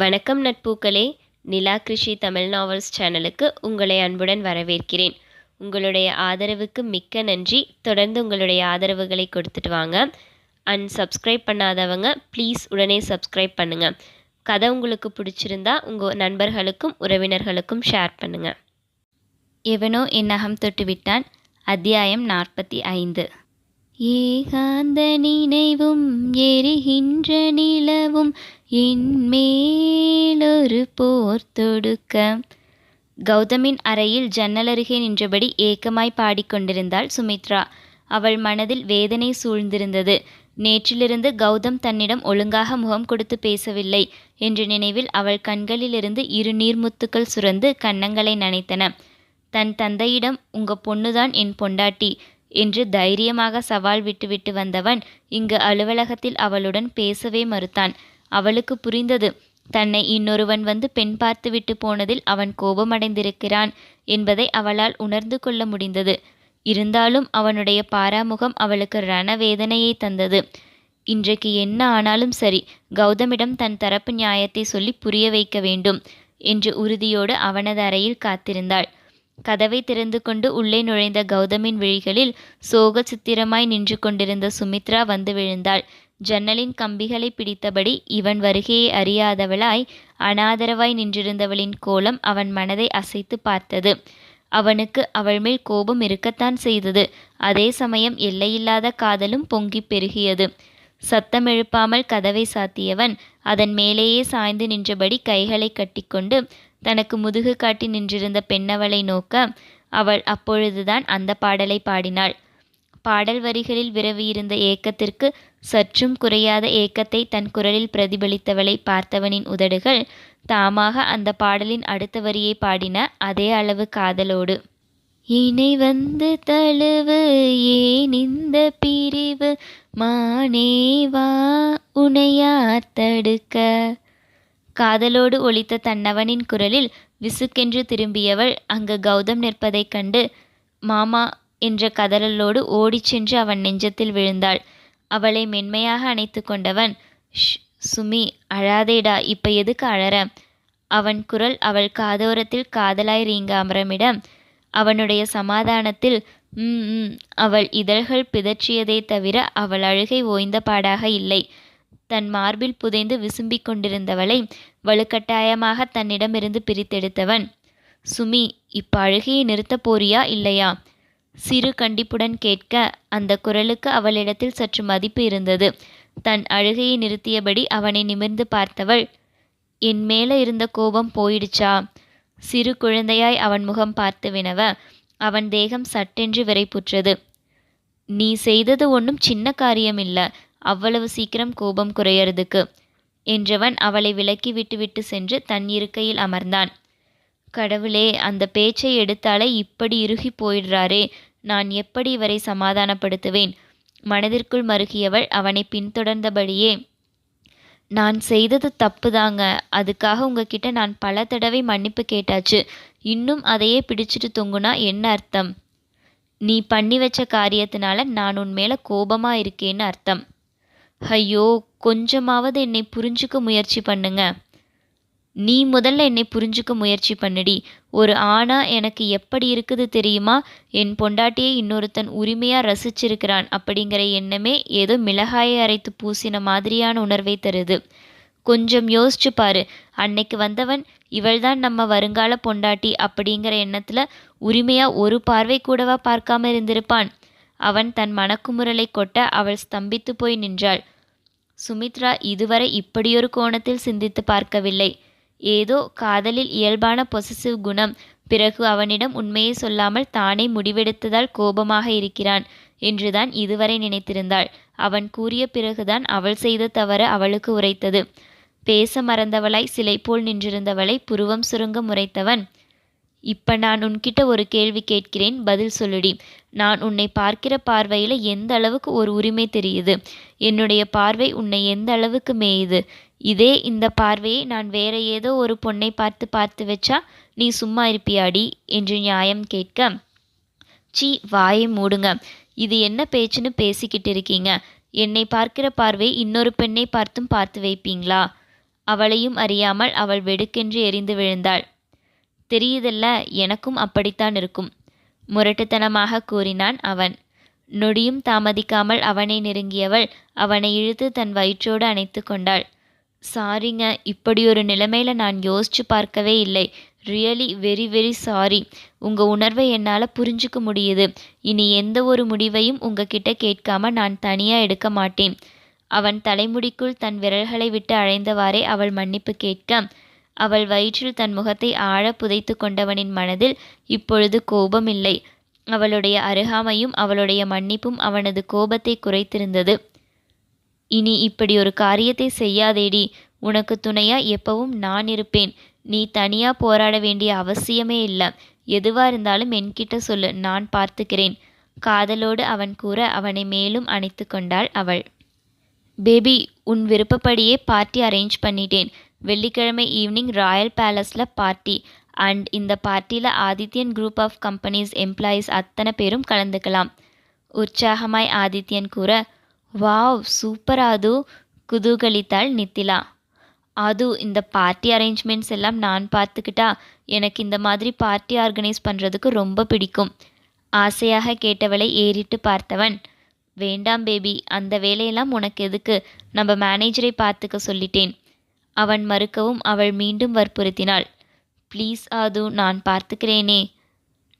வணக்கம் நட்பூக்களே. நிலா கிருஷி தமிழ் நாவல்ஸ் சேனலுக்கு உங்களை அன்புடன் வரவேற்கிறேன். உங்களுடைய ஆதரவுக்கு மிக்க நன்றி. தொடர்ந்து உங்களுடைய ஆதரவுகளை கொடுத்துட்டு வாங்க. அண்ட் சப்ஸ்கிரைப் பண்ணாதவங்க ப்ளீஸ் உடனே சப்ஸ்கிரைப் பண்ணுங்கள் கதை உங்களுக்கு பிடிச்சிருந்தா உங்கள் நண்பர்களுக்கும் உறவினர்களுக்கும் ஷேர் பண்ணுங்கள் எவனோ என் அகம் தொட்டு விட்டான் அத்தியாயம் நாற்பத்தி ஐந்து. ஏகாந்த நினைவும் எரிகின்ற நிலவும் என்மேலொரு போர் தொடுக்க கௌதமின் அறையில் ஜன்னலருகே நின்றபடி ஏக்கமாய் பாடிக்கொண்டிருந்தாள் சுமித்ரா. அவள் மனதில் வேதனை சூழ்ந்திருந்தது. நேற்றிலிருந்து கௌதம் தன்னிடம் ஒழுங்காக முகம் கொடுத்து பேசவில்லை என்ற நினைவில் அவள் கண்களிலிருந்து இரு நீர்முத்துக்கள் சுரந்து கன்னங்களை நனைத்தன. தன் தந்தையிடம் உங்க பொண்ணுதான் என் பொண்டாட்டி. என்று தைரியமாக சவால் விட்டுவிட்டு வந்தவன் இங்கு அலுவலகத்தில் அவளுடன் பேசவே மறுத்தான். அவளுக்கு புரிந்தது தன்னை இன்னொருவன் வந்து பெண் பார்த்துவிட்டு போனதில் அவன் கோபமடைந்திருக்கிறான் என்பதை அவளால் உணர்ந்து கொள்ள முடிந்தது. இருந்தாலும் அவனுடைய பாராமுகம் அவளுக்கு ரணவேதனையை தந்தது. இன்றைக்கு என்ன ஆனாலும் சரி கௌதமிடம் தன் தரப்பு நியாயத்தை சொல்லி புரிய வைக்க வேண்டும் என்று உறுதியோடு அவனது அறையில் காத்திருந்தாள். கதவை திறந்து கொண்டு உள்ளே நுழைந்த கௌதமின் விழிகளில் சோக சித்திரமாய் நின்று கொண்டிருந்த சுமித்ரா வந்து விழுந்தாள். ஜன்னலின் கம்பிகளை பிடித்தபடி இவன் வருகையை அறியாதவளாய் அனாதரவாய் நின்றிருந்தவளின் கோலம் அவன் மனதை அசைத்து பார்த்தது. அவனுக்கு அவள் மேல் கோபம் இருக்கத்தான் செய்தது. அதே சமயம் எல்லையில்லாத காதலும் பொங்கிப் பெருகியது. சத்தம் எழுப்பாமல் கதவை சாத்தியவன் அதன் மேலேயே சாய்ந்து நின்றபடி கைகளை கட்டிக்கொண்டு தனக்கு முதுகு காட்டி நின்றிருந்த பெண்ணவளை நோக்க அவள் அப்பொழுதுதான் அந்த பாடலை பாடினாள். பாடல் வரிகளில் விரவியிருந்த ஏக்கத்திற்கு சற்றும் குறையாத ஏக்கத்தை தன் குரலில் பிரதிபலித்தவளை பார்த்தவனின் உதடுகள் தாமாக அந்த பாடலின் அடுத்த வரியை பாடின அதே அளவு காதலோடு. இணை வந்து தழுவு ஏன் இந்த பிரிவு? மானேவா உனையா தடுக்க. காதலோடு ஒலித்த தன்னவனின் குரலில் விசுக்கென்று திரும்பியவள் அங்கு கௌதம் நிற்பதைக் கண்டு மாமா என்ற கதறலோடு ஓடிச் சென்று அவன் நெஞ்சத்தில் விழுந்தாள். அவளை மென்மையாக அணைத்து கொண்டவன் ஷ் சுமி அழாதேடா இப்ப எதுக்கு அழற அவன் குரல் அவள் காதோரத்தில் காதலாய் ரீங்க அமரமிட அவனுடைய சமாதானத்தில் ம் ம் அவள் இதழ்கள் பிதற்றியதே தவிர அவள் அழுகை ஓய்ந்த பாடாக இல்லை. தன் மார்பில் புதைந்து விசும்பிக் கொண்டிருந்தவளை வலுக்கட்டாயமாக தன்னிடமிருந்து பிரித்தெடுத்தவன். சுமி இப்ப அழுகையை நிறுத்தப் போறியா இல்லையா சிறு கண்டிப்புடன் கேட்க அந்த குரலுக்கு அவளிடத்தில் சற்று மதிப்பு இருந்தது. தன் அழுகையை நிறுத்தியபடி அவனை நிமிர்ந்து பார்த்தவள் என் மேலே இருந்த கோபம் போயிடுச்சா சிறு குழந்தையாய் அவன் முகம் பார்த்து வினவ அவன் தேகம் சட்டென்று விரைப்புற்றது. நீ செய்தது ஒன்றும் சின்ன காரியம் அவ்வளவு சீக்கிரம் கோபம் குறையறதுக்கு என்றவன் அவளை விலக்கி விட்டுவிட்டு சென்று தன் இருக்கையில் அமர்ந்தான். கடவுளே அந்த பேச்சை எடுத்தாலே இப்படி இறுகி போயிடுறாரே. நான் எப்படி இவரை சமாதானப்படுத்துவேன்? மனதிற்குள் மருகியவள் அவனை பின்தொடர்ந்தபடியே நான் செய்தது தப்புதாங்க. அதுக்காக உங்ககிட்ட நான் பல தடவை மன்னிப்பு கேட்டாச்சு. இன்னும் அதையே பிடிச்சிட்டு தொங்குனா என்ன அர்த்தம்? நீ பண்ணி வச்ச காரியத்தினால நான் உன் மேல கோபமா இருக்கேன்னு அர்த்தம். ஐயோ கொஞ்சமாவது என்னை புரிஞ்சுக்க முயற்சி பண்ணுங்க. நீ முதல்ல என்னை புரிஞ்சுக்க முயற்சி பண்ணுடி. ஒரு ஆணா எனக்கு எப்படி இருக்குது தெரியுமா? என் பொண்டாட்டியை இன்னொருத்தன் உரிமையாக ரசிச்சிருக்கிறான் அப்படிங்கிற எண்ணமே ஏதோ மிளகாயை அரைத்து பூசின மாதிரியான உணர்வை தருது. கொஞ்சம் யோசிச்சு பாரு. அன்னைக்கு வந்தவன் இவள்தான் நம்ம வருங்கால பொண்டாட்டி அப்படிங்கிற எண்ணத்துல உரிமையா ஒரு பார்வை கூடவா பார்க்காம இருந்திருப்பான். அவன் தன் மனக்குமுறலை கொட்ட அவள் ஸ்தம்பித்து போய் நின்றாள். சுமித்ரா இதுவரை இப்படியொரு கோணத்தில் சிந்தித்து பார்க்கவில்லை. ஏதோ காதலில் இயல்பான பொசசிவ் குணம். பிறகு அவனிடம் உண்மையை சொல்லாமல் தானே முடிவெடுத்ததால் கோபமாக இருக்கிறான் என்றுதான் இதுவரை நினைத்திருந்தாள். அவன் கூறிய பிறகுதான் அவள் செய்த தவறு அவளுக்கு உரைத்தது. பேச மறந்தவளாய் சிலை போல் நின்றிருந்தவளை புருவம் சுருங்க முறைத்தவன் இப்ப நான் உன்கிட்ட ஒரு கேள்வி கேட்கிறேன் பதில் சொல்லுடி. நான் உன்னை பார்க்கிற பார்வையில எந்த அளவுக்கு ஒரு உரிமை தெரியுது? என்னுடைய பார்வை உன்னை எந்த அளவுக்கு மேயுது? இதே இந்த பார்வையை நான் வேற ஏதோ ஒரு பொண்ணை பார்த்து பார்த்து வச்சா நீ சும்மா இருப்பியாடி? என்று நியாயம் கேட்க சீ வாயை மூடுங்க. இது என்ன பேச்சுன்னு பேசிக்கிட்டு இருக்கீங்க? என்னை பார்க்கிற பார்வை இன்னொரு பெண்ணை பார்த்தும் பார்த்து வைப்பீங்களா? அவளையும் அறியாமல் அவள் வெடுக்கென்று எரிந்து விழுந்தாள். தெரியுதல்ல? எனக்கும் அப்படித்தான் இருக்கும். முரட்டுத்தனமாக கூறினான் அவன். நொடியும் தாமதிக்காமல் அவனை நெருங்கியவள் அவனை இழுத்து தன் வயிற்றோடு அணைத்து கொண்டாள். சாரிங்க இப்படி ஒரு நிலைமையில நான் யோசிச்சு பார்க்கவே இல்லை. Really very very sorry. உங்கள் உணர்வை என்னால் புரிஞ்சுக்க முடியுது. இனி எந்த ஒரு முடிவையும் உங்ககிட்ட கேட்காம நான் தனியாக எடுக்க மாட்டேன். அவன் தலைமுடிக்குள் தன் விரல்களை விட்டு அழைந்தவாறே அவள் மன்னிப்பு கேட்க அவள் வயிற்றில் தன் முகத்தை ஆழ புதைத்து கொண்டவனின் மனதில் இப்பொழுது கோபம் இல்லை அவளுடைய அருகாமையும் அவளுடைய மன்னிப்பும் அவனது கோபத்தை குறைத்திருந்தது. இனி இப்படி ஒரு காரியத்தை செய்யாதேடி. உனக்கு துணையா எப்பவும் நான் இருப்பேன். நீ தனியா போராட வேண்டிய அவசியமே இல்லை. எதுவா இருந்தாலும் என்கிட்ட சொல்லு. நான் பார்த்துக்கிறேன். காதலோடு அவன் கூற அவனை மேலும் அணைத்து கொண்டாள் அவள். பேபி உன் விருப்பப்படியே பார்ட்டி அரேஞ்ச் பண்ணிட்டேன். வெள்ளிக்கிழமை ஈவினிங் ராயல் பேலஸில் பார்ட்டி அண்ட் இந்த பார்ட்டியில் Adhithyan group of companies employees அத்தனை பேரும் கலந்துக்கலாம். உற்சாகமாய் ஆதித்யன் கூற வாவ் சூப்பர் அது குதூகலித்தாள் நித்திலா. அது இந்த பார்ட்டி அரேஞ்ச்மெண்ட்ஸ் எல்லாம் நான் பார்த்துக்கிட்டா எனக்கு இந்த மாதிரி பார்ட்டி ஆர்கனைஸ் பண்ணுறதுக்கு ரொம்ப பிடிக்கும். ஆசையாக கேட்டவளை ஏறிட்டு பார்த்தவன் வேண்டாம் பேபி அந்த வேலையெல்லாம் உனக்கு எதுக்கு? நம்ம மேனேஜரை பார்த்துக்க சொல்லிட்டேன். அவன் மறுக்கவும் அவள் மீண்டும் வற்புறுத்தினாள். ப்ளீஸ் ஆது நான் பார்த்துக்கிறேனே.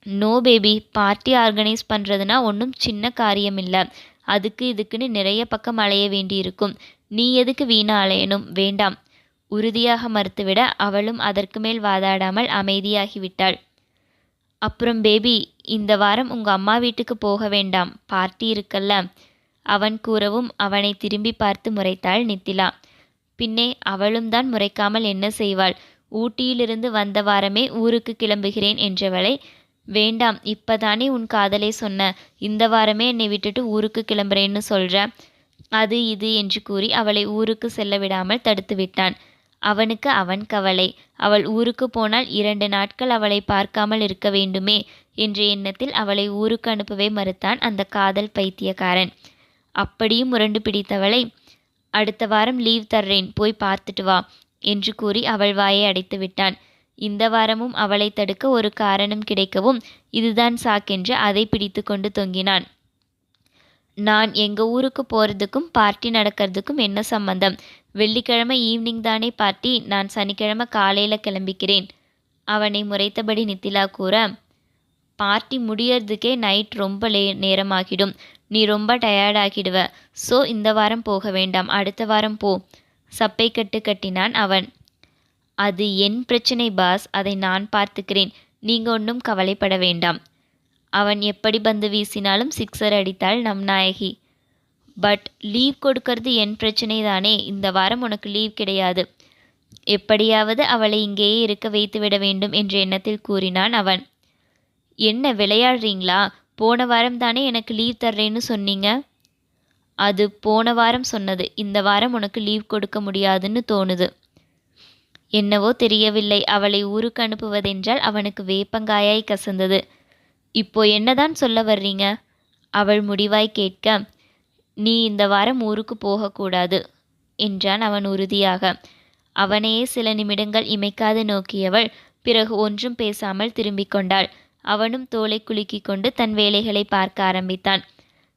No baby. பார்ட்டி ஆர்கனைஸ் பண்ணுறதுனா ஒன்றும் சின்ன காரியம் இல்லை அதுக்கு இதுக்குன்னு நிறைய பக்கம் அலைய வேண்டியிருக்கும். நீ எதுக்கு வீணா அலையணும்? வேண்டாம். உறுதியாக மறுத்துவிட அவளும் அதற்கு மேல் வாதாடாமல் அமைதியாகிவிட்டாள். அப்புறம் பேபி இந்த வாரம் உங்கள் அம்மா வீட்டுக்கு போக வேண்டாம். பார்ட்டி இருக்கல்ல. அவன் கூறவும் அவனை திரும்பி பார்த்து முறைத்தாள் நித்திலா. பின்னே அவளும் தான் முறைக்காமல் என்ன செய்வாள்? ஊட்டியிலிருந்து வந்த வாரமே ஊருக்கு கிளம்புகிறேன் என்றவளை வேண்டாம் இப்பதானே உன் காதலை சொன்ன. இந்த வாரமே என்னை விட்டுட்டு ஊருக்கு கிளம்புறேன்னு சொல்ற. அது இது என்று கூறி அவளை ஊருக்கு செல்ல விடாமல் தடுத்து விட்டான். அவனுக்கு அவன் கவலை. அவள் ஊருக்கு போனால் இரண்டு நாட்கள் அவளை பார்க்காமல் இருக்க வேண்டுமே என்ற எண்ணத்தில் அவளை ஊருக்கு அனுப்பவே மறுத்தான் அந்த காதல் பைத்தியக்காரன். அப்படியும் முரண்டு பிடித்தவளை அடுத்த வாரம் லீவ் தர்றேன் போய் பார்த்துட்டு வா என்று கூறி அவள் வாயை அடைத்து விட்டான். இந்த வாரமும் அவளை தடுக்க ஒரு காரணம் கிடைக்கவும் இதுதான் சாக்கென்று அதை பிடித்து கொண்டு தொங்கினான். நான் எங்கள் ஊருக்கு போகிறதுக்கும் பார்ட்டி நடக்கிறதுக்கும் என்ன சம்பந்தம்? வெள்ளிக்கிழமை ஈவினிங் தானே பார்ட்டி நான் சனிக்கிழமை காலையில் கிளம்பிக்கிறேன். அவனை முறைத்தபடி நித்திலா கூற பார்ட்டி முடியறதுக்கே நைட் ரொம்ப லே நேரமாகிடும். நீ ரொம்ப டயர்டாகிடுவ. ஸோ இந்த வாரம் போக வேண்டாம். அடுத்த வாரம் போ. சப்பை கட்டு கட்டினான் அவன். அது என் பிரச்சனை பாஸ். அதை நான் பார்த்துக்கிறேன். நீங்க ஒன்றும் கவலைப்பட வேண்டாம். அவன் எப்படி பந்து வீசினாலும் சிக்ஸர் அடித்தாள் நம் நாயகி. பட் லீவ் கொடுக்கறது என் பிரச்சனை தானே. இந்த வாரம் உனக்கு லீவ் கிடையாது. எப்படியாவது அவளை இங்கேயே இருக்க வைத்து விட வேண்டும் என்ற எண்ணத்தில் கூறினான் அவன். என்ன விளையாடுறீங்களா? போன வாரம் தானே எனக்கு லீவ் தர்றேன்னு சொன்னீங்க? அது போன வாரம் சொன்னது. இந்த வாரம் உனக்கு லீவ் கொடுக்க முடியாதுன்னு தோணுது. என்னவோ தெரியவில்லை. அவளை ஊருக்கு அனுப்புவதென்றால் அவனுக்கு வேப்பங்காயாய் கசந்தது. இப்போ என்னதான் சொல்ல வர்றீங்க? அவள் முடிவாய் கேட்க நீ இந்த வாரம் ஊருக்கு போகக்கூடாது என்றான் அவன் உறுதியாக. அவனையே சில நிமிடங்கள் இமைக்காது நோக்கியவள் பிறகு ஒன்றும் பேசாமல் திரும்பிக் கொண்டாள். அவனும் தோலை குலுக்கிக் கொண்டு தன் வேலைகளை பார்க்க ஆரம்பித்தான்.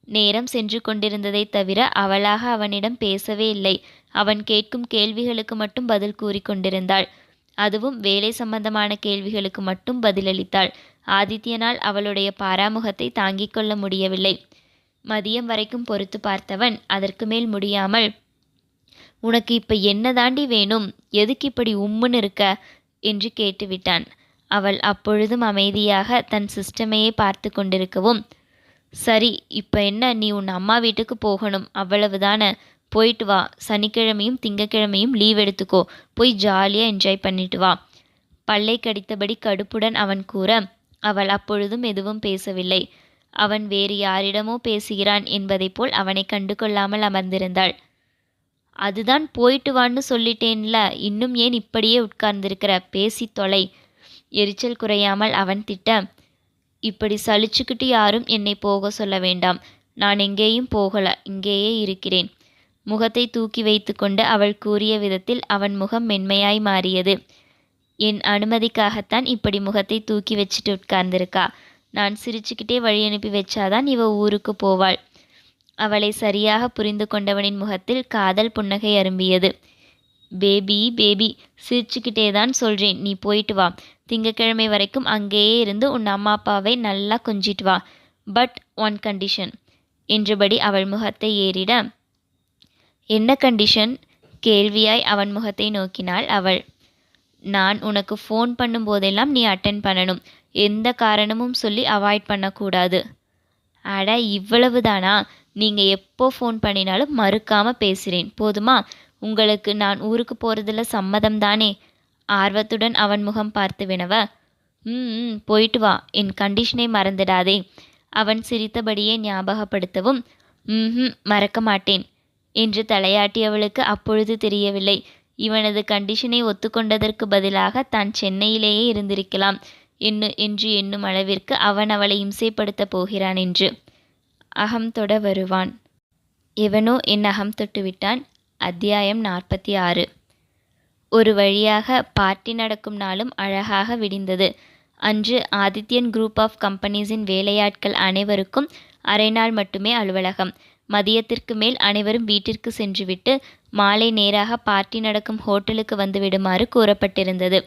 நேரம் சென்று கொண்டிருந்ததைத் தவிர அவளாக அவனிடம் பேசவே இல்லை. அவன் கேட்கும் கேள்விகளுக்கு மட்டும் பதில் கூறி கொண்டிருந்தாள். அதுவும் வேலை சம்பந்தமான கேள்விகளுக்கு மட்டும் பதிலளித்தாள். ஆதித்யனால் அவளுடைய பாராமுகத்தை தாங்கிக் கொள்ள முடியவில்லை. மதியம் வரைக்கும் பொறுத்து பார்த்தவன் அதற்கு மேல் முடியாமல் உனக்கு இப்ப என்ன தாண்டி வேணும்? எதுக்கு இப்படி உம்முன்னு இருக்க? என்று கேட்டுவிட்டான். அவள் அப்பொழுதும் அமைதியாக தன் சிஸ்டமையே பார்த்து கொண்டிருக்கவும் சரி இப்போ என்ன? நீ உன் அம்மா வீட்டுக்கு போகணும். அவ்வளவுதானே. போயிட்டு வா. சனிக்கிழமையும் திங்கக்கிழமையும் லீவ் எடுத்துக்கோ. போய் ஜாலியாக என்ஜாய் பண்ணிட்டு வா. பல்லை கடித்தபடி கடுப்புடன் அவன் கூற அவள் அப்பொழுதும் எதுவும் பேசவில்லை. அவன் வேறு யாரிடமோ பேசுகிறான் என்பதைப் போல் அவனை கண்டு கொள்ளாமல் அமர்ந்திருந்தாள். அதுதான் போயிட்டு வான்னு சொல்லிட்டேன்ல. இன்னும் ஏன் இப்படியே உட்கார்ந்திருக்கிற? பேசி தொலை. எரிச்சல் குறையாமல் அவன் திட்ட இப்படி சலிச்சுக்கிட்டு யாரும் என்னை போக சொல்ல வேண்டாம். நான் எங்கேயும் போகல இங்கேயே இருக்கிறேன். முகத்தை தூக்கி வைத்துக்கொண்டு அவள் கூறிய விதத்தில் அவன் முகம் மென்மையாய் மாறியது. என் அனுமதிக்காகத்தான் இப்படி முகத்தை தூக்கி வச்சுட்டு உட்கார்ந்திருக்கா. நான் சிரிச்சுக்கிட்டே வழி அனுப்பி வச்சாதான் இவ ஊருக்கு போவாள். அவளை சரியாக புரிந்து கொண்டவனின் முகத்தில் காதல் புன்னகை அரும்பியது. பேபி பேபி சிரிச்சுக்கிட்டே தான் சொல்கிறேன் நீ போயிட்டு வா. திங்கக்கிழமை வரைக்கும் அங்கேயே இருந்து உன் அம்மா அப்பாவை நல்லா கொஞ்சிட்டு வா. பட் ஒன் கண்டிஷன் என்றபடி அவள் முகத்தை ஏறிட. என்ன கண்டிஷன் கேள்வியாய் அவன் முகத்தை நோக்கினாள் அவள். நான் உனக்கு ஃபோன் பண்ணும்போதெல்லாம் நீ அட்டன் பண்ணணும். எந்த காரணமும் சொல்லி அவாய்ட் பண்ணக்கூடாது. அட இவ்வளவுதானா? நீங்கள் எப்போ ஃபோன் பண்ணினாலும் மறுக்காமல் பேசுகிறேன் போதுமா? உங்களுக்கு நான் ஊருக்கு போகிறதுல சம்மதம் தானே ஆர்வத்துடன் அவன் முகம் பார்த்து வினவ ம் ம், போயிட்டு வா. என் கண்டிஷனை மறந்துடாதே. அவன் சிரித்தபடியே ஞாபகப்படுத்தவும் ம் மறக்க மாட்டேன் என்று தலையாட்டியவளுக்கு அப்பொழுது தெரியவில்லை. இவனது கண்டிஷனை ஒத்துக்கொண்டதற்கு பதிலாக தான் சென்னையிலேயே இருந்திருக்கலாம் என்னு என்று எண்ணும் அளவிற்கு அவன் அவளை இம்சைப்படுத்தப் போகிறான் என்று. அகம் தொட வருவான். எவனோ என் அகம் தொட்டுவிட்டான். அத்தியாயம் நாற்பத்தி ஆறு. ஒரு வழியாக பார்ட்டி நடக்கும் நாளும் அழகாக விடிந்தது. அன்று ஆதித்யன் குரூப் ஆஃப் கம்பெனிஸின் வேலையாட்கள் அனைவருக்கும் அரை நாள் மட்டுமே அலுவலகம். மதியத்திற்கு மேல் அனைவரும் வீட்டிற்கு சென்றுவிட்டு மாலை நேராக பார்ட்டி நடக்கும் ஹோட்டலுக்கு வந்து விடுமாறு கூறப்பட்டிருந்தது.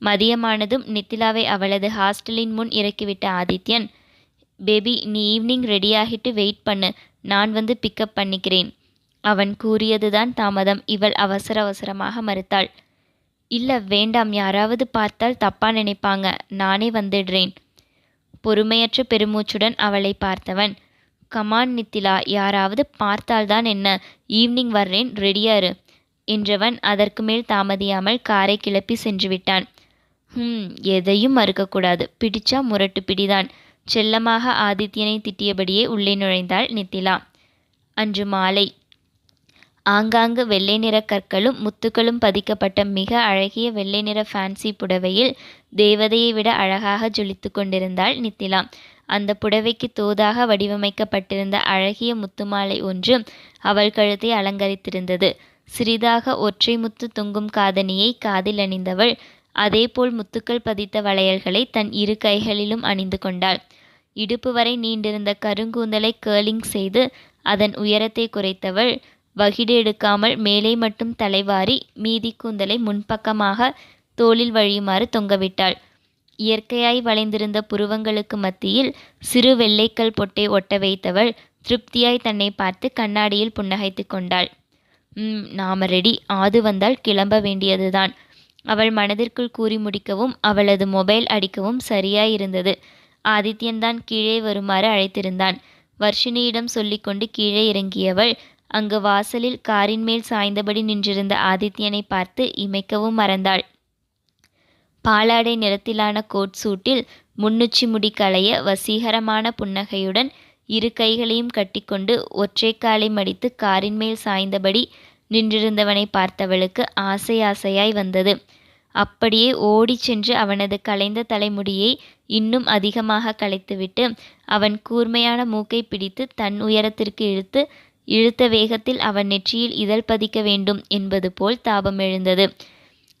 மதியமானதும் நித்திலாவை அவளது ஹாஸ்டலின் முன் இறக்கிவிட்ட ஆதித்யன் பேபி நீ ஈவினிங் ரெடியாகிட்டு வெயிட் பண்ணு. நான் வந்து பிக்கப் பண்ணிக்கிறேன். அவன் கூறியதுதான் தாமதம். இவள் அவசர அவசரமாக மறுத்தாள். இல்ல வேண்டாம். யாராவது பார்த்தால் தப்பா நினைப்பாங்க. நானே வந்துடுறேன். பொறுமையற்ற பெருமூச்சுடன் அவளை பார்த்தவன். கமான் நித்திலா யாராவது பார்த்தால்தான் என்ன? ஈவினிங் வர்றேன். ரெடியாரு என்றவன் அதற்கு மேல் தாமதியாமல் காரை கிளப்பி சென்று விட்டான். ஹம் எதையும் மறுக்கக்கூடாது. பிடிச்சா முரட்டு பிடிதான். செல்லமாக ஆதித்யனை திட்டியபடியே உள்ளே நுழைந்தாள் நித்திலா. அன்று மாலை ஆங்காங்கு வெள்ளை நிற கற்களும் முத்துக்களும் பதிக்கப்பட்ட மிக அழகிய வெள்ளை நிற ஃபேன்சி புடவையில் தேவதையை விட அழகாக ஜொலித்து கொண்டிருந்தாள் நித்திலா. அந்த புடவைக்கு தோதாக வடிவமைக்கப்பட்டிருந்த அழகிய முத்துமாலை ஒன்று அவள் கழுத்தை அலங்கரித்திருந்தது. சிறிதாக ஒற்றை முத்து தொங்கும் காதணியை காதில் அணிந்தவள் அதேபோல் முத்துக்கள் பதித்த வளையல்களை தன் இரு கைகளிலும் அணிந்து கொண்டாள். இடுப்பு வரை நீண்டிருந்த கருங்கூந்தலை கேர்லிங் செய்து அதன் உயரத்தை குறைத்தவள் வகிடு எடுக்காமல் மேலே மட்டும் தலைவாரி மீதி கூந்தலை முன்பக்கமாக தோளில் வழியுமாறு தொங்கவிட்டாள். இயற்கையாய் வளைந்திருந்த புருவங்களுக்கு மத்தியில் சிறு வெள்ளைக்கல் பொட்டை ஒட்ட வைத்தவள் திருப்தியாய் தன்னை பார்த்து கண்ணாடியில் புன்னகைத்து கொண்டாள். ம் நாம ரெடி. ஆது வந்தால் கிளம்ப வேண்டியதுதான். அவள் மனதிற்குள் கூறி முடிக்கவும் அவளது மொபைல் அடிக்கவும் சரியாயிருந்தது. ஆதித்யன்தான் கீழே வருமாறு அழைத்திருந்தான். வர்ஷினியிடம் சொல்லிக்கொண்டு கீழே இறங்கியவள் அங்கு வாசலில் காரின் மேல் சாய்ந்தபடி நின்றிருந்த ஆதித்யனை பார்த்து இமைக்கவும் மறந்தாள். பாலாடை நிறத்திலான கோட் சூட்டில் முன்னுச்சி முடி களைய வசீகரமான புன்னகையுடன் இரு கைகளையும் கட்டிக்கொண்டு ஒற்றை காலை மடித்து காரின் மேல் சாய்ந்தபடி நின்றிருந்தவனை பார்த்தவளுக்கு ஆசை ஆசையாய் வந்தது. அப்படியே ஓடிச் சென்று அவனது கலைந்த தலைமுடியை இன்னும் அதிகமாக கலைத்துவிட்டு அவன் கூர்மையான மூக்கை பிடித்து தன் உயரத்திற்கு இழுத்து இழுத்த வேகத்தில் அவன் நெற்றியில் இதழ் பதிக்க வேண்டும் என்பது போல் தாபம் எழுந்தது.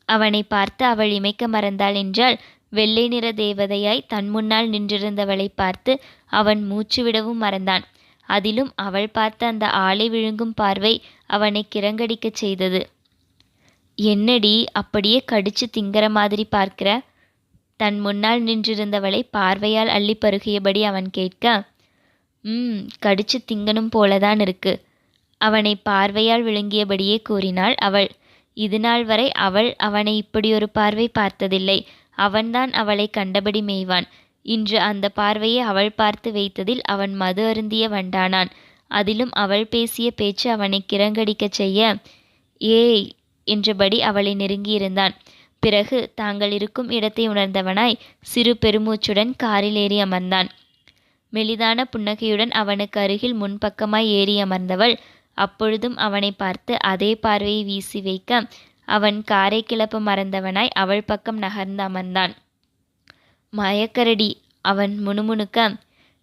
அவனை பார்த்து அவள் இமைக்க மறந்தாள் என்றால் வெள்ளை நிற தேவதையாய் தன் முன்னால் நின்றிருந்தவளை பார்த்து அவன் மூச்சு விடவும் மறந்தான். அதிலும் அவள் பார்த்த அந்த ஆளை விழுங்கும் பார்வை அவனை கிறங்கடிக்கச் செய்தது. என்னடி அப்படியே கடிச்சு திங்கிற மாதிரி பார்க்கிற? தன் முன்னால் நின்றிருந்தவளை பார்வையால் அள்ளி பருகியபடி அவன் கேட்க ம் கடிச்சு திங்கணும் போலதான் இருக்கு. அவனை பார்வையால் விழுங்கியபடியே கூறினாள் அவள். இதுநாள் வரை அவள் அவனை இப்படியொரு பார்வை பார்த்ததில்லை. அவன்தான் அவளை கண்டபடி மேய்வான். இன்று அந்த பார்வையை அவள் பார்த்து வைத்ததில் அவன் மது அருந்திய வண்டானான். அதிலும் அவள் பேசிய பேச்சு அவனை கிறங்கடிக்கச் செய்ய ஏய் என்றபடி அவளை நெருங்கியிருந்தான். பிறகு தாங்கள் இருக்கும் இடத்தை உணர்ந்தவனாய் சிறு பெருமூச்சுடன் காரில் ஏறி அமர்ந்தான். மெலிதான புன்னகையுடன் அவனுக்கு அருகில் முன்பக்கமாய் ஏறி அமர்ந்தவள். அப்பொழுதும் அவனை பார்த்து அதே பார்வையை வீசி வைக்க அவன் காரை கிளப்ப மறந்தவனாய் அவள் பக்கம் நகர்ந்து அமர்ந்தான். மயக்கரடி அவன் முணுமுணுக்க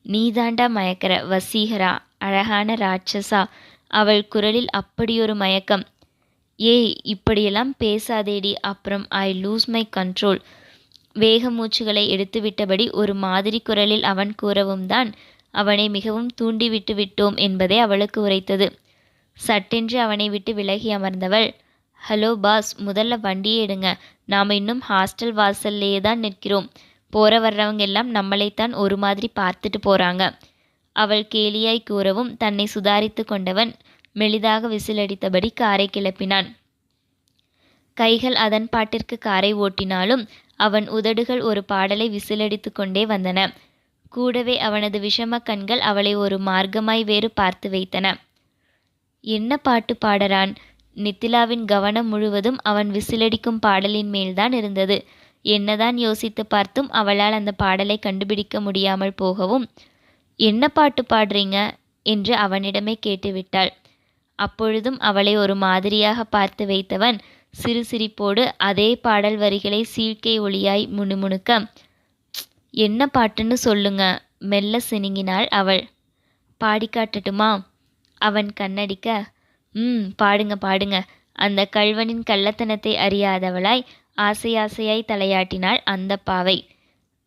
நீதாண்டா மயக்கர வசீகரா அழகான ராட்சசா அவள் குரலில் அப்படியொரு மயக்கம். ஏய் இப்படியெல்லாம் பேசாதேடி அப்புறம் ஐ லூஸ் மை கண்ட்ரோல் வேக மூச்சுகளை எடுத்துவிட்டபடி ஒரு மாதிரி குரலில் அவன் கூறவும் தான் அவனை மிகவும் தூண்டிவிட்டு விட்டோம் என்பதை அவளுக்கு உரைத்தது. சட்டென்று அவனை விட்டு விலகி அமர்ந்தவள் ஹலோ பாஸ் முதல்ல வண்டியை எடுங்க. நாம் இன்னும் ஹாஸ்டல் வாசல்லையே தான் நிற்கிறோம். போற வர்றவங்க எல்லாம் நம்மளைத்தான் ஒரு மாதிரி பார்த்துட்டு போறாங்க. அவள் கேலியாய் கூறவும் தன்னை சுதாரித்து கொண்டவன் மெலிதாக விசிலடித்தபடி காரை கிளப்பினான். கைகள் அதன் பாட்டிற்கு காரை ஓட்டினாலும் அவன் உதடுகள் ஒரு பாடலை விசிலடித்து கொண்டே வந்தன. கூடவே அவனது விஷம கண்கள் அவளை ஒரு மார்க்கமாய் வேறு பார்த்து வைத்தன. என்ன பாட்டு பாடறான்? நித்திலாவின் கவனம் முழுவதும் அவன் விசிலடிக்கும் பாடலின் மேல்தான் இருந்தது. என்னதான் யோசித்து பார்த்தும் அவளால் அந்த பாடலை கண்டுபிடிக்க முடியாமல் போகவும் என்ன பாட்டு பாடுறீங்க என்று அவனிடமே கேட்டுவிட்டாள். அப்பொழுதும் அவளை ஒரு மாதிரியாக பார்த்து வைத்தவன் சிறு சிரிப்போடு அதே பாடல் வரிகளை சீழ்க்கை ஒளியாய் முணுமுணுக்க என்ன பாட்டுன்னு சொல்லுங்க மெல்ல சினுங்கினாள் அவள். பாடி காட்டட்டுமா? அவன் கண்ணடிக்க ம் பாடுங்க பாடுங்க அந்த கள்வனின் கள்ளத்தனத்தை அறியாதவளாய் ஆசை ஆசையாய் தலையாட்டினாள் அந்த பாவை.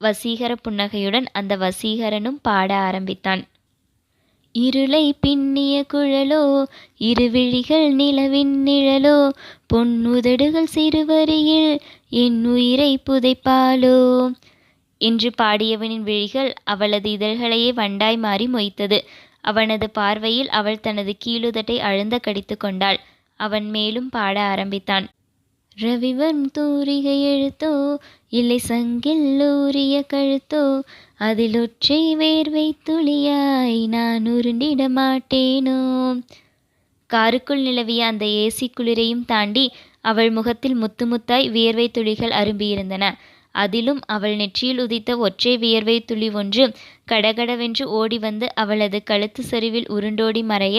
வசீகர புன்னகையுடன் அந்த வசீகரனும் பாட ஆரம்பித்தான். இருளை பின்னிய குழலோ இருவிழிகள் நிலவின் நிழலோ பொன்னுதடுகள் சிறுவரியில் என் உயிரை புதைப்பாலோ என்று பாடியவனின் விழிகள் அவளது இதழ்களையே வண்டாய் மாறி மொய்த்தது. அவனது பார்வையில் அவள் தனது கீழுதட்டை அழுந்த கடித்து கொண்டாள். அவன் மேலும் பாட ஆரம்பித்தான். ரவிவன் தூரிகை எழுத்தோ இல்லை சங்கில் ஊறிய கழுத்தோ அதில் ஒற்றை வேர்வை துளியாய் நான் உருண்டிட மாட்டேனோ? காருக்குள் நிலவிய அந்த ஏசி குளிரையும் தாண்டி அவள் முகத்தில் முத்து முத்தாய் வியர்வை துளிகள் அரும்பியிருந்தன. அதிலும் அவள் நெற்றியில் உதித்த ஒற்றை வியர்வை துளி ஒன்று கடகடவென்று ஓடி வந்து அவளது கழுத்து சரிவில் உருண்டோடி மறைய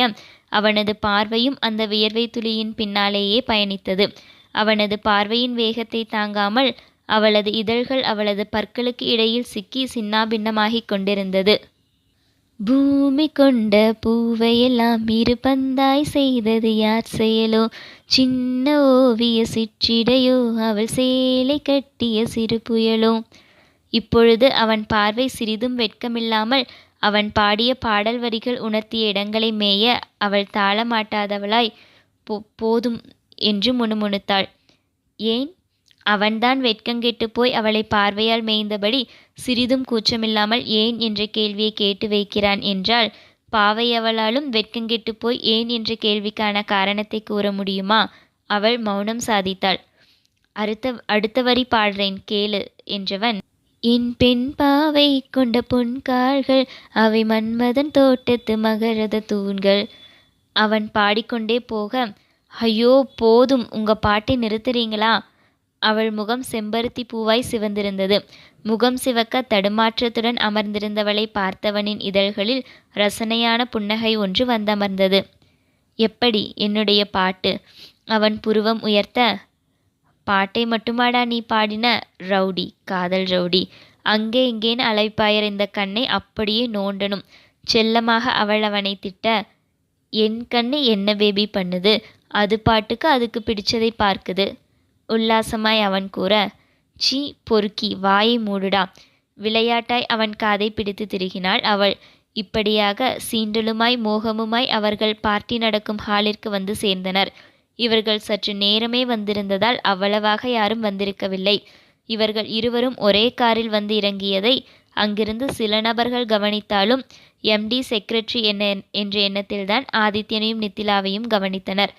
அவனது பார்வையும் அந்த வியர்வை துளியின் பின்னாலேயே பயணித்தது. அவனது பார்வையின் வேகத்தை தாங்காமல் அவளது இதழ்கள் அவளது பற்களுக்கு இடையில் சிக்கி சின்னாபின்னமாகிக் கொண்டிருந்தது. பூமி கொண்ட பூவையெல்லாம் இரு பந்தாய் செய்தது யார் செயலோ? சின்ன ஓவிய சிற்றிடையோ? அவள் சேலை கட்டிய சிறு புயலோ? இப்பொழுது அவன் பார்வை சிறிதும் வெட்கமில்லாமல் அவன் பாடிய பாடல் வரிகள் உணர்த்திய இடங்களை மேய அவள் தாளமாட்டாதவளாய் போ போதும் என்று முணுமுணுத்தாள். ஏன்? அவன்தான் வெட்கங்கெட்டு போய் அவளை பார்வையால் மேய்ந்தபடி சிறிதும் கூச்சமில்லாமல் ஏன் என்ற கேள்வியை கேட்டு வைக்கிறான் என்றால் பாவை அவளாலும் வெட்கங்கெட்டு போய் ஏன் என்ற கேள்விக்கான காரணத்தை கூற முடியுமா? அவள் மௌனம் சாதித்தாள். அடுத்த அடுத்த வரி பாடுறேன் கேளு என்றவன் என் பெண் பாவை கொண்ட பொன்கால்கள் அவை மன்மதன் தோட்டத்து மகரத தூண்கள். அவன் பாடிக்கொண்டே போக ஐயோ போதும் உங்க பாட்டை நிறுத்துறீங்களா? அவள் முகம் செம்பருத்தி பூவாய் சிவந்திருந்தது. முகம் சிவக்க தடுமாற்றத்துடன் அமர்ந்திருந்தவளை பார்த்தவனின் இதழ்களில் ரசனையான புன்னகை ஒன்று வந்தமர்ந்தது. எப்படி? என்னுடைய பாட்டு. அவன் புருவம் உயர்த்த பாட்டை மட்டுமாடா நீ பாடின? ரவுடி காதல் ரவுடி. அங்கே இங்கேன்னு அலைப்பாயர் இந்த கண்ணை அப்படியே நோண்டணும். செல்லமாக அவள் அவனை திட்ட என் கண்ணு என்ன பேபி பண்ணுது? அது பாட்டுக்கு அதுக்கு பிடிச்சதை பார்க்குது. உல்லாசமாய் அவன் கூற சீ பொறுக்கி வாயை மூடுடா. விளையாட்டாய் அவன் காதை பிடித்து திருகினாள். அவள் இப்படியாக சீண்டலுமாய் மோகமுமாய் அவர்கள் பார்ட்டி நடக்கும் ஹாலிற்கு வந்து சேர்ந்தனர். இவர்கள் சற்று நேரமே வந்திருந்ததால் அவ்வளவாக யாரும் வந்திருக்கவில்லை. இவர்கள் இருவரும் ஒரே காரில் வந்து இறங்கியதை அங்கிருந்து சில நபர்கள் கவனித்தாலும் எம்டி செக்ரட்டரி என்ன என்ற எண்ணத்தில்தான் ஆதித்யனையும் நித்திலாவையும் கவனித்தனர்.